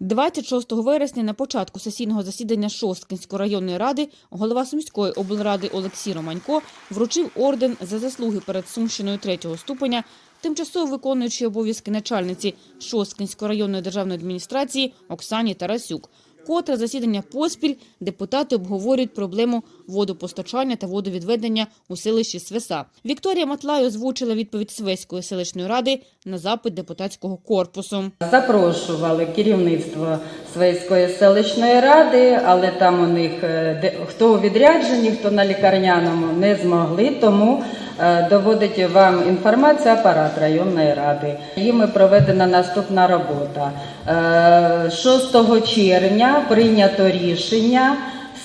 26 вересня на початку сесійного засідання Шосткинської районної ради голова Сумської облради Олексій Романько вручив орден за заслуги перед Сумщиною третього ступеня тимчасово виконуючи обов'язки начальниці Шосткинської районної державної адміністрації Оксані Тарасюк. Котре засідання поспіль депутати обговорюють проблему водопостачання та водовідведення у селищі Свеса. Вікторія Матлай озвучила відповідь Свеської селищної ради на запит депутатського корпусу. Запрошували керівництво Свейської селищної ради, але там у них е, хто у відрядженні, хто на лікарняному не змогли, тому доводить вам інформацію апарат районної ради. Їми проведена наступна робота. Е, 6 червня прийнято рішення.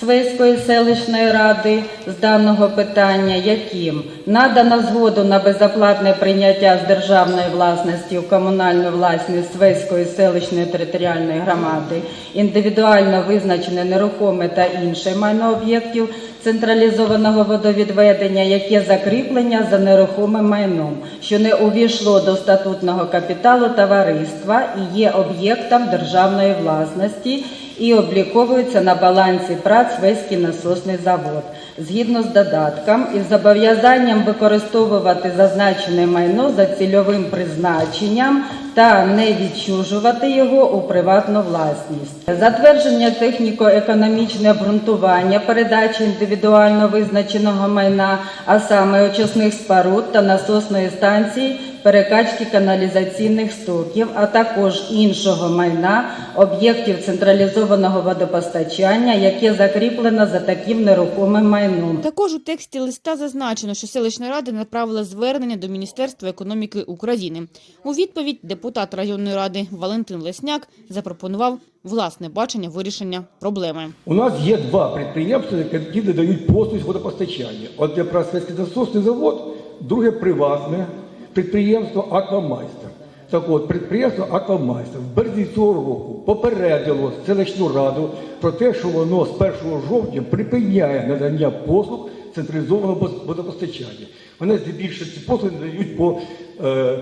Свейської селищної ради з даного питання, яким надано згоду на безоплатне прийняття з державної власності у комунальну власність Свейської селищної територіальної громади, індивідуально визначене нерухоме та інше майно об'єктів централізованого водовідведення, яке закріплення за нерухомим майном, що не увійшло до статутного капіталу товариства і є об'єктом державної власності і обліковується на балансі праць весь кінососний завод. Згідно з додатком із зобов'язанням використовувати зазначене майно за цільовим призначенням та не відчужувати його у приватну власність. Затвердження техніко-економічне обґрунтування передачі індивідуально визначеного майна, а саме очисних споруд та насосної станції перекачки каналізаційних стоків, а також іншого майна об'єктів централізованого водопостачання, яке закріплено за таким нерухомим майном. Також у тексті листа зазначено, що селищна рада направила звернення до Міністерства економіки України. У відповідь депутат районної ради Валентин Лесняк запропонував власне бачення вирішення проблеми. У нас є два підприємства, які надають послуги з водопостачання. Одне Прасвецький насосний завод, друге приватне підприємство Аквамайстер. Так от, підприємство Аквамайстер в березні цього року попередило селищну раду про те, що воно з 1 жовтня припиняє надання послуг централізованого водопостачання. Вони здебільшого ці послуги надають по е,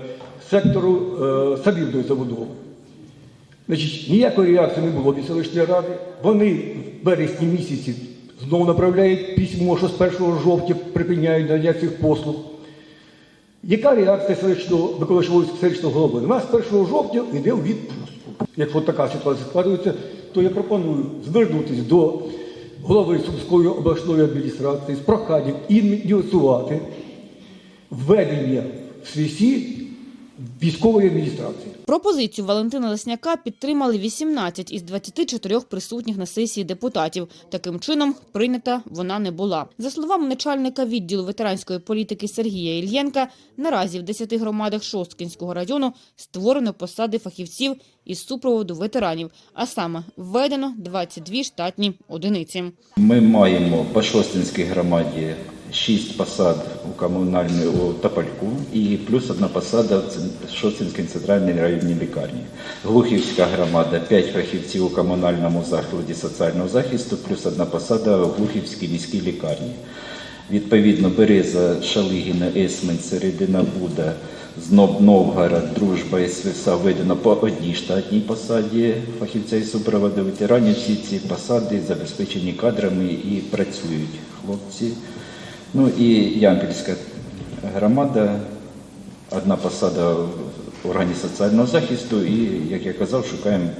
сектору е, самірної забудови. Значить, ніякої реакції не було від селищної ради. Вони в березні місяці знову направляють письмо, що з 1 жовтня припиняють надання цих послуг. Яка реакція селищного виконавчого селищного голови? У нас 1 жовтня йде у відпустку. Якщо така ситуація складується, то я пропоную звернутися до голови Сумської обласної адміністрації з проханням ініціювати введення в свісі військової адміністрації. Пропозицію Валентина Лесняка підтримали 18 із 24 присутніх на сесії депутатів. Таким чином, прийнята вона не була. За словами начальника відділу ветеранської політики Сергія Ільєнка, наразі в 10 громадах Шосткінського району створено посади фахівців із супроводу ветеранів, а саме введено 22 штатні одиниці. Ми маємо по Шостинській громаді 6 посад у комунальній у Топольку і плюс одна посада в Шостинській центральній районній лікарні. Глухівська громада 5 фахівців у комунальному закладі соціального захисту, плюс одна посада у Глухівській міській лікарні. Відповідно, Береза, Шалигіна, Есмен, Середина Буда, Зноб, Новгород, Дружба і Свиса введено по одній штатній посаді фахівця і супроводу ветеранів. Всі ці посади забезпечені кадрами і працюють хлопці. Ну і Ямпільська громада, одна посада в органі соціального захисту, і, як я казав, шукаємо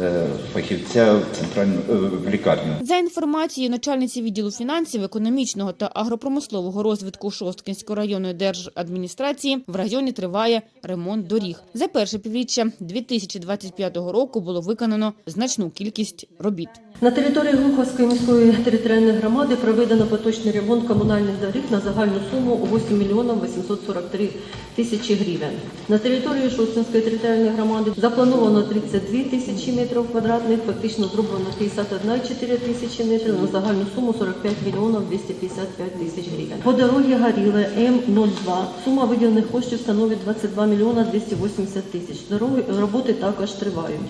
е, фахівця в центральну е, в лікарню. За інформацією начальниці відділу фінансів, економічного та агропромислового розвитку Шосткинської районної держадміністрації, в районі триває ремонт доріг. За перше півріччя 2025 року було виконано значну кількість робіт. На території Глуховської міської територіальної громади проведено поточний ремонт комунальних доріг на загальну суму 8 мільйонів 843 тисячі гривень. На території Шостинської територіальної громади заплановано 32 тисячі метрів квадратних, фактично зроблено 51,4 тисячі метрів на загальну суму 45 мільйонів 255 тисяч гривень. По дорогі Горіле М02 сума виділених коштів становить 22 мільйона 280 тисяч. Дороги роботи також тривають.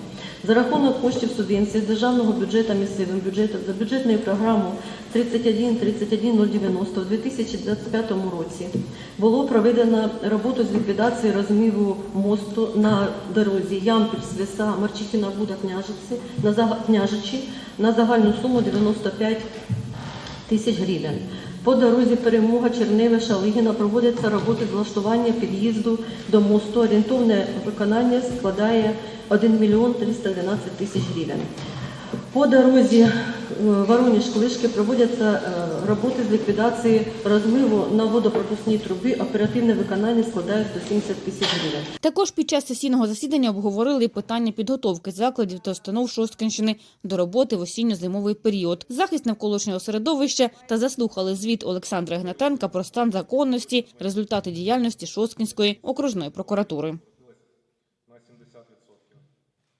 За рахунок коштів субвенції з державного бюджету місцевим бюджетом за бюджетною програмою 31 31 090 у 2025 році було проведено роботу з ліквідації розміву мосту на дорозі Ямпіль-Свиса, Марчикіна, Буда, Княжиці, на Княжичі на загальну суму 95 тисяч гривень. По дорозі Перемога Черневе Шалигіна проводяться роботи з влаштування під'їзду до мосту. Орієнтовне виконання складає 1 мільйон 312 тисяч гривень. По дорозі е, Воронеж-Клишки проводяться е, роботи з ліквідації розмиву на водопропускній трубі. Оперативне виконання складає 170 тисяч гривень. Також під час сесійного засідання обговорили питання підготовки закладів та установ Шосткинщини до роботи в осінньо-зимовий період, захист навколишнього середовища та заслухали звіт Олександра Гнатенка про стан законності, результати діяльності Шосткинської окружної прокуратури.